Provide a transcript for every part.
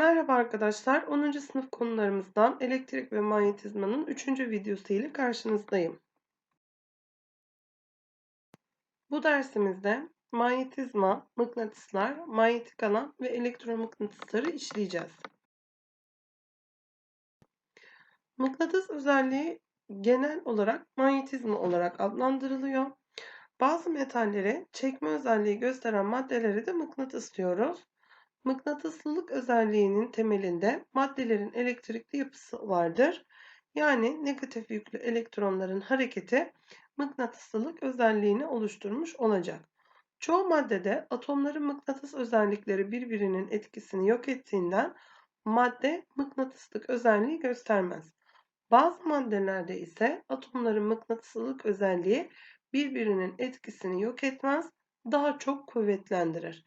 Merhaba arkadaşlar. 10. sınıf konularımızdan elektrik ve manyetizmanın 3. videosu ile karşınızdayım. Bu dersimizde manyetizma, mıknatıslar, manyetik alan ve elektromıknatısları işleyeceğiz. Mıknatıs özelliği genel olarak manyetizma olarak adlandırılıyor. Bazı metallere çekme özelliği gösteren maddelere de mıknatıs diyoruz. Mıknatıslılık özelliğinin temelinde maddelerin elektrikli yapısı vardır. Yani negatif yüklü elektronların hareketi mıknatıslılık özelliğini oluşturmuş olacak. Çoğu maddede atomların mıknatıs özellikleri birbirinin etkisini yok ettiğinden madde mıknatıslık özelliği göstermez. Bazı maddelerde ise atomların mıknatıslılık özelliği birbirinin etkisini yok etmez, daha çok kuvvetlendirir.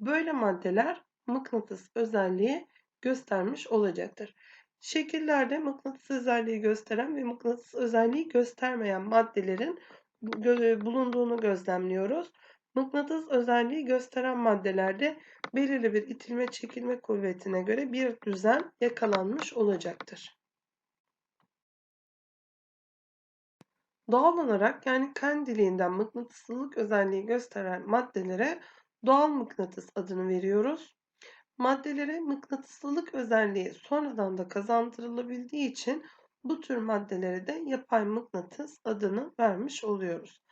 Böyle maddeler mıknatıs özelliği göstermiş olacaktır. Şekillerde mıknatıs özelliği gösteren ve mıknatıs özelliği göstermeyen maddelerin bulunduğunu gözlemliyoruz. Mıknatıs özelliği gösteren maddelerde belirli bir itilme çekilme kuvvetine göre bir düzen yakalanmış olacaktır. Doğal olarak yani kendiliğinden mıknatıslılık özelliği gösteren maddelere doğal mıknatıs adını veriyoruz. Maddelere mıknatıslılık özelliği sonradan da kazandırılabildiği için bu tür maddelere de yapay mıknatıs adını vermiş oluyoruz.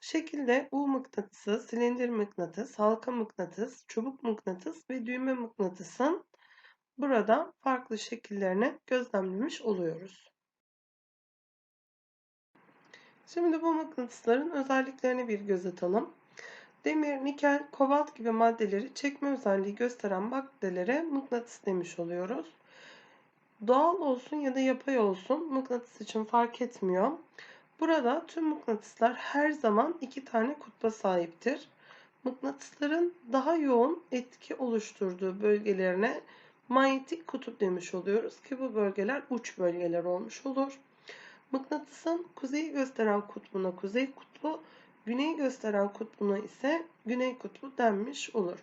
Şekilde U mıknatısı, silindir mıknatıs, halka mıknatıs, çubuk mıknatıs ve düğme mıknatısın burada farklı şekillerini gözlemlemiş oluyoruz. Şimdi bu mıknatısların özelliklerini bir göz atalım. Demir, nikel, kobalt gibi maddeleri çekme özelliği gösteren maddelere mıknatıs demiş oluyoruz. Doğal olsun ya da yapay olsun mıknatıs için fark etmiyor. Burada tüm mıknatıslar her zaman iki tane kutba sahiptir. Mıknatısların daha yoğun etki oluşturduğu bölgelerine manyetik kutup demiş oluyoruz ki bu bölgeler uç bölgeler olmuş olur. Mıknatısın kuzeyi gösteren kutbuna kuzey kutbu, Güney gösteren kutbuna ise güney kutbu denmiş olur.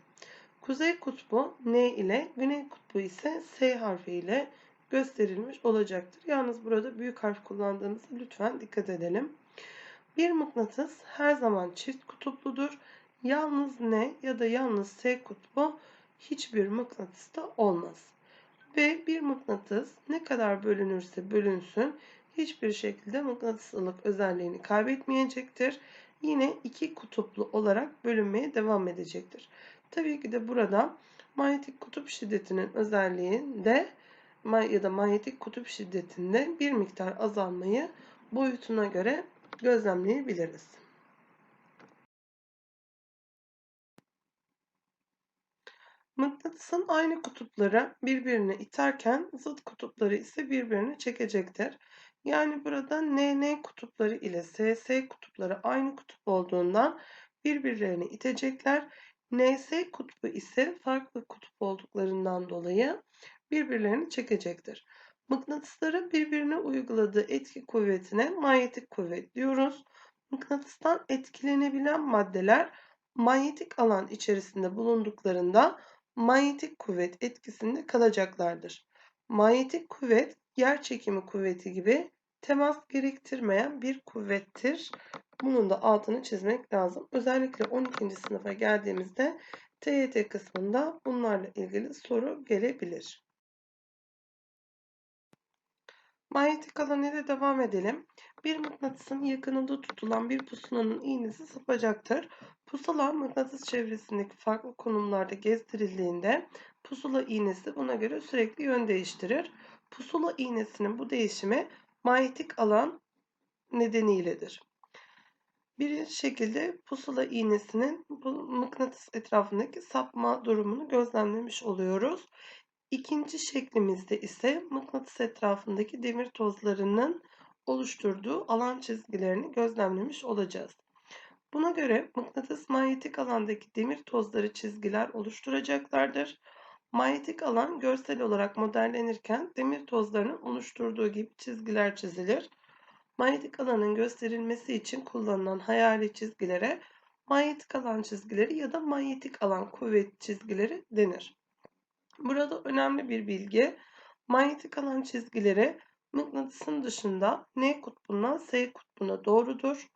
Kuzey kutbu N ile, güney kutbu ise S harfi ile gösterilmiş olacaktır. Yalnız burada büyük harf kullandığımızda lütfen dikkat edelim. Bir mıknatıs her zaman çift kutupludur. Yalnız N ya da yalnız S kutbu hiçbir mıknatısta olmaz. Ve bir mıknatıs ne kadar bölünürse bölünsün hiçbir şekilde mıknatıslılık özelliğini kaybetmeyecektir yine iki kutuplu olarak bölünmeye devam edecektir. Tabii ki de burada manyetik kutup şiddetinin özelliğinde ya da manyetik kutup şiddetinde bir miktar azalmayı boyutuna göre gözlemleyebiliriz. Mıknatısın aynı kutupları birbirine iterken zıt kutupları ise birbirini çekecektir. Yani burada NN kutupları ile SS kutupları aynı kutup olduğundan birbirlerini itecekler. NS kutbu ise farklı kutup olduklarından dolayı birbirlerini çekecektir. Mıknatısların birbirine uyguladığı etki kuvvetine manyetik kuvvet diyoruz. Mıknatıstan etkilenebilen maddeler manyetik alan içerisinde bulunduklarında manyetik kuvvet etkisinde kalacaklardır. Manyetik kuvvet yer çekimi kuvveti gibi temas gerektirmeyen bir kuvvettir. Bunun da altını çizmek lazım. Özellikle 12. sınıfa geldiğimizde TYT kısmında bunlarla ilgili soru gelebilir. Manyetik alan ile devam edelim. Bir mıknatısın yakınında tutulan bir pusulanın iğnesi sapacaktır. Pusula mıknatıs çevresindeki farklı konumlarda gezdirildiğinde pusula iğnesi buna göre sürekli yön değiştirir. Pusula iğnesinin bu değişimi manyetik alan nedeniyledir. Bir şekilde pusula iğnesinin bu mıknatıs etrafındaki sapma durumunu gözlemlemiş oluyoruz. İkinci şeklimizde ise mıknatıs etrafındaki demir tozlarının oluşturduğu alan çizgilerini gözlemlemiş olacağız. Buna göre mıknatıs manyetik alandaki demir tozları çizgiler oluşturacaklardır. Manyetik alan görsel olarak modellenirken demir tozlarının oluşturduğu gibi çizgiler çizilir. Manyetik alanın gösterilmesi için kullanılan hayali çizgilere manyetik alan çizgileri ya da manyetik alan kuvvet çizgileri denir. Burada önemli bir bilgi. Manyetik alan çizgileri mıknatısın dışında N kutbundan S kutbuna doğrudur.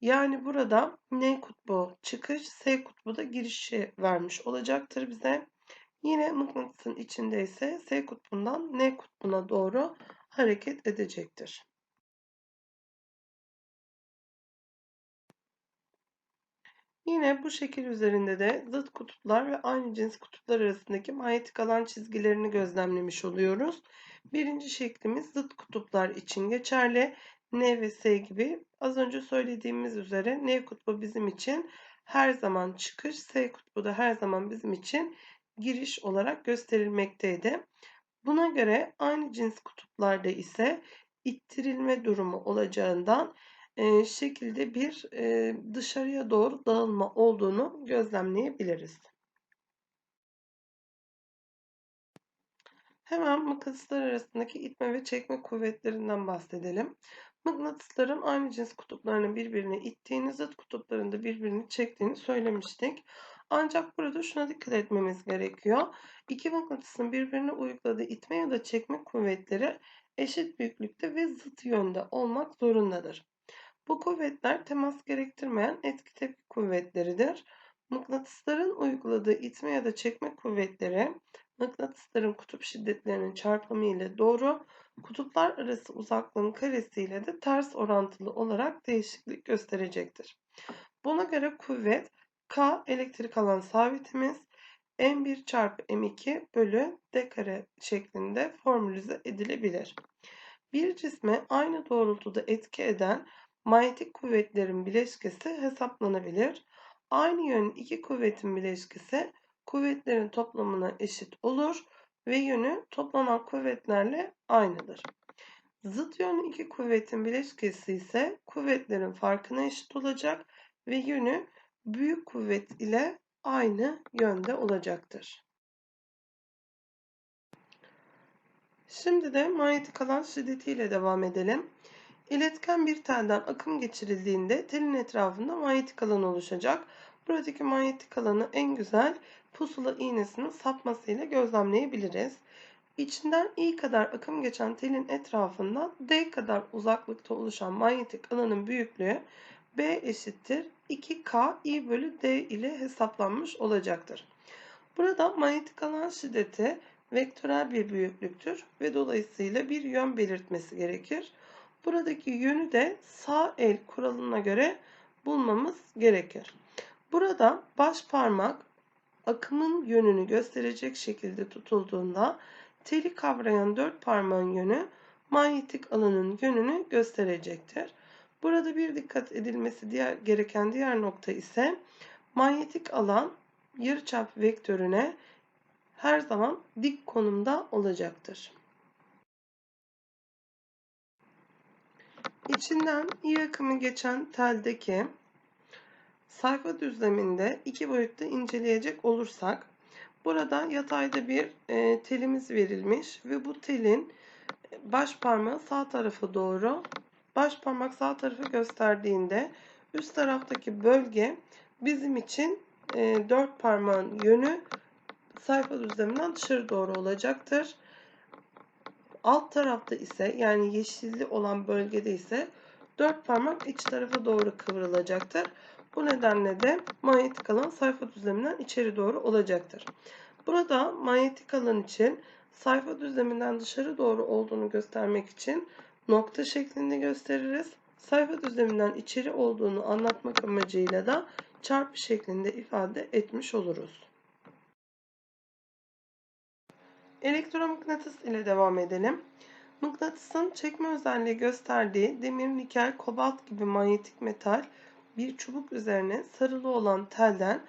Yani burada N kutbu çıkış, S kutbu da girişi vermiş olacaktır bize. Yine mıknatısın içinde ise S kutbundan N kutbuna doğru hareket edecektir. Yine bu şekil üzerinde de zıt kutuplar ve aynı cins kutuplar arasındaki manyetik alan çizgilerini gözlemlemiş oluyoruz. Birinci şeklimiz zıt kutuplar için geçerli. N ve S gibi az önce söylediğimiz üzere N kutbu bizim için her zaman çıkış, S kutbu da her zaman bizim için giriş olarak gösterilmekteydi. Buna göre aynı cins kutuplarda ise ittirilme durumu olacağından e, şekilde bir e, dışarıya doğru dağılma olduğunu gözlemleyebiliriz. Hemen mıknatıslar arasındaki itme ve çekme kuvvetlerinden bahsedelim. Mıknatısların aynı cins kutuplarını birbirine ittiğini, zıt kutuplarında birbirini çektiğini söylemiştik. Ancak burada şuna dikkat etmemiz gerekiyor. İki mıknatısın birbirine uyguladığı itme ya da çekme kuvvetleri eşit büyüklükte ve zıt yönde olmak zorundadır. Bu kuvvetler temas gerektirmeyen etki tepki kuvvetleridir. Mıknatısların uyguladığı itme ya da çekme kuvvetleri mıknatısların kutup şiddetlerinin çarpımı ile doğru, kutuplar arası uzaklığın karesi ile de ters orantılı olarak değişiklik gösterecektir. Buna göre kuvvet K elektrik alan sabitimiz M1 çarpı M2 bölü D kare şeklinde formülize edilebilir. Bir cisme aynı doğrultuda etki eden manyetik kuvvetlerin bileşkesi hesaplanabilir. Aynı yönün iki kuvvetin bileşkesi kuvvetlerin toplamına eşit olur ve yönü toplanan kuvvetlerle aynıdır. Zıt yönlü iki kuvvetin bileşkesi ise kuvvetlerin farkına eşit olacak ve yönü büyük kuvvet ile aynı yönde olacaktır. Şimdi de manyetik alan şiddetiyle devam edelim. İletken bir telden akım geçirildiğinde telin etrafında manyetik alan oluşacak. Buradaki manyetik alanı en güzel pusula iğnesinin sapmasıyla gözlemleyebiliriz. İçinden I kadar akım geçen telin etrafında D kadar uzaklıkta oluşan manyetik alanın büyüklüğü B eşittir 2K I bölü D ile hesaplanmış olacaktır. Burada manyetik alan şiddeti vektörel bir büyüklüktür ve dolayısıyla bir yön belirtmesi gerekir. Buradaki yönü de sağ el kuralına göre bulmamız gerekir. Burada baş parmak akımın yönünü gösterecek şekilde tutulduğunda teli kavrayan dört parmağın yönü manyetik alanın yönünü gösterecektir. Burada bir dikkat edilmesi diğer, gereken diğer nokta ise manyetik alan yarıçap vektörüne her zaman dik konumda olacaktır. İçinden iyi akımı geçen teldeki sayfa düzleminde iki boyutta inceleyecek olursak burada yatayda bir e, telimiz verilmiş ve bu telin baş parmağı sağ tarafa doğru baş parmak sağ tarafı gösterdiğinde üst taraftaki bölge bizim için e, dört parmağın yönü sayfa düzleminden dışarı doğru olacaktır. Alt tarafta ise yani yeşilli olan bölgede ise dört parmak iç tarafa doğru kıvrılacaktır. Bu nedenle de manyetik alan sayfa düzleminden içeri doğru olacaktır. Burada manyetik alan için sayfa düzleminden dışarı doğru olduğunu göstermek için nokta şeklinde gösteririz. Sayfa düzleminden içeri olduğunu anlatmak amacıyla da çarpı şeklinde ifade etmiş oluruz. Elektromıknatıs ile devam edelim. Mıknatısın çekme özelliği gösterdiği demir, nikel, kobalt gibi manyetik metal bir çubuk üzerine sarılı olan telden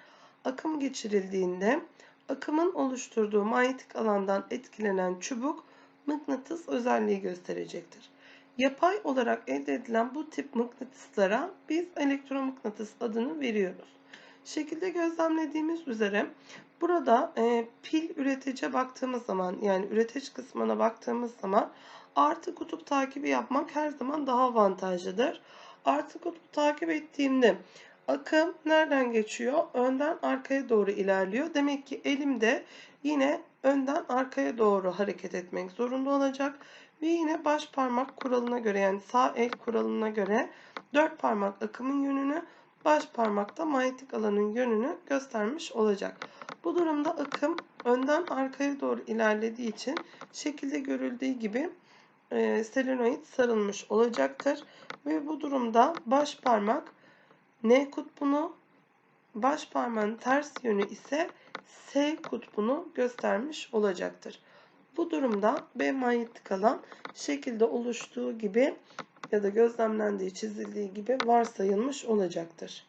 akım geçirildiğinde akımın oluşturduğu manyetik alandan etkilenen çubuk mıknatıs özelliği gösterecektir. Yapay olarak elde edilen bu tip mıknatıslara biz elektromıknatıs adını veriyoruz. Şekilde gözlemlediğimiz üzere burada e, pil üretece baktığımız zaman yani üreteç kısmına baktığımız zaman artı kutup takibi yapmak her zaman daha avantajlıdır. Artı kutup takip ettiğimde Akım nereden geçiyor? Önden arkaya doğru ilerliyor. Demek ki elimde yine önden arkaya doğru hareket etmek zorunda olacak. Ve yine baş parmak kuralına göre yani sağ el kuralına göre dört parmak akımın yönünü, baş parmakta manyetik alanın yönünü göstermiş olacak. Bu durumda akım önden arkaya doğru ilerlediği için şekilde görüldüğü gibi e, selenoid sarılmış olacaktır. Ve bu durumda baş parmak N kutbunu, baş parmağın ters yönü ise S kutbunu göstermiş olacaktır. Bu durumda B manyetik alan şekilde oluştuğu gibi ya da gözlemlendiği, çizildiği gibi varsayılmış olacaktır.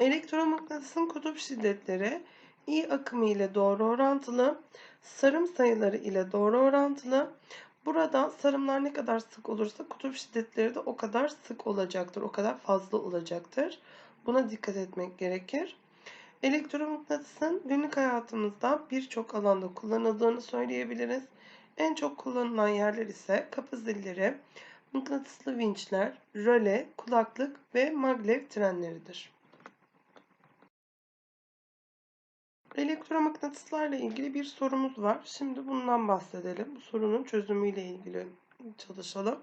Elektromıknatısın kutup şiddetleri I akımı ile doğru orantılı, sarım sayıları ile doğru orantılı. Burada sarımlar ne kadar sık olursa kutup şiddetleri de o kadar sık olacaktır, o kadar fazla olacaktır. Buna dikkat etmek gerekir. Elektromıknatısın günlük hayatımızda birçok alanda kullanıldığını söyleyebiliriz. En çok kullanılan yerler ise kapı zilleri, mıknatıslı vinçler, röle, kulaklık ve maglev trenleridir. Elektromıknatıslarla ilgili bir sorumuz var. Şimdi bundan bahsedelim. Bu sorunun çözümüyle ilgili çalışalım.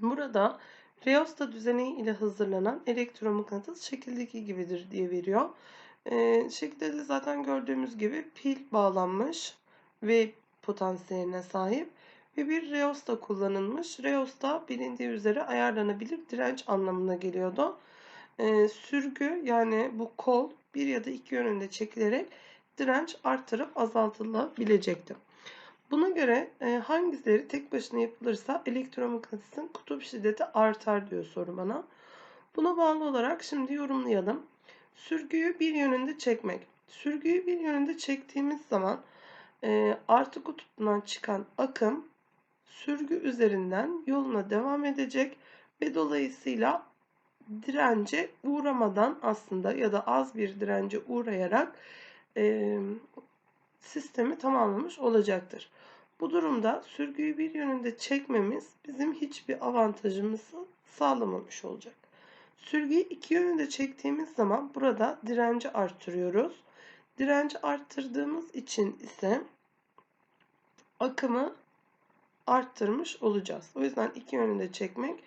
Burada Reosta düzeneği ile hazırlanan elektromıknatıs şekildeki gibidir diye veriyor. Ee, şekilde de zaten gördüğümüz gibi pil bağlanmış ve potansiyeline sahip ve bir reosta kullanılmış. Reosta bilindiği üzere ayarlanabilir direnç anlamına geliyordu. Ee, sürgü yani bu kol bir ya da iki yönünde çekilerek direnç artırıp azaltılabilecekti. Buna göre e, hangileri tek başına yapılırsa elektromıknatısın kutup şiddeti artar diyor soru bana. Buna bağlı olarak şimdi yorumlayalım. Sürgüyü bir yönünde çekmek. Sürgüyü bir yönünde çektiğimiz zaman e, artı kutbundan çıkan akım sürgü üzerinden yoluna devam edecek ve dolayısıyla dirence uğramadan aslında ya da az bir dirence uğrayarak e, sistemi tamamlamış olacaktır. Bu durumda sürgüyü bir yönünde çekmemiz bizim hiçbir avantajımızı sağlamamış olacak. Sürgüyü iki yönünde çektiğimiz zaman burada direnci arttırıyoruz. Direnci arttırdığımız için ise akımı arttırmış olacağız. O yüzden iki yönünde çekmek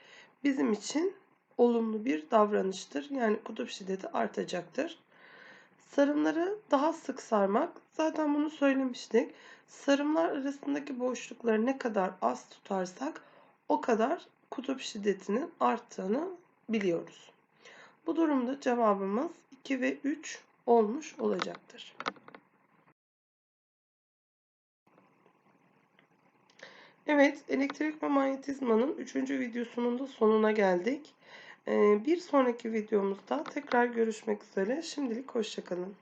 bizim için olumlu bir davranıştır. Yani kutup şiddeti artacaktır. Sarımları daha sık sarmak. Zaten bunu söylemiştik. Sarımlar arasındaki boşlukları ne kadar az tutarsak o kadar kutup şiddetinin arttığını biliyoruz. Bu durumda cevabımız 2 ve 3 olmuş olacaktır. Evet, elektrik ve manyetizmanın 3. videosunun da sonuna geldik. Bir sonraki videomuzda tekrar görüşmek üzere. Şimdilik hoşçakalın.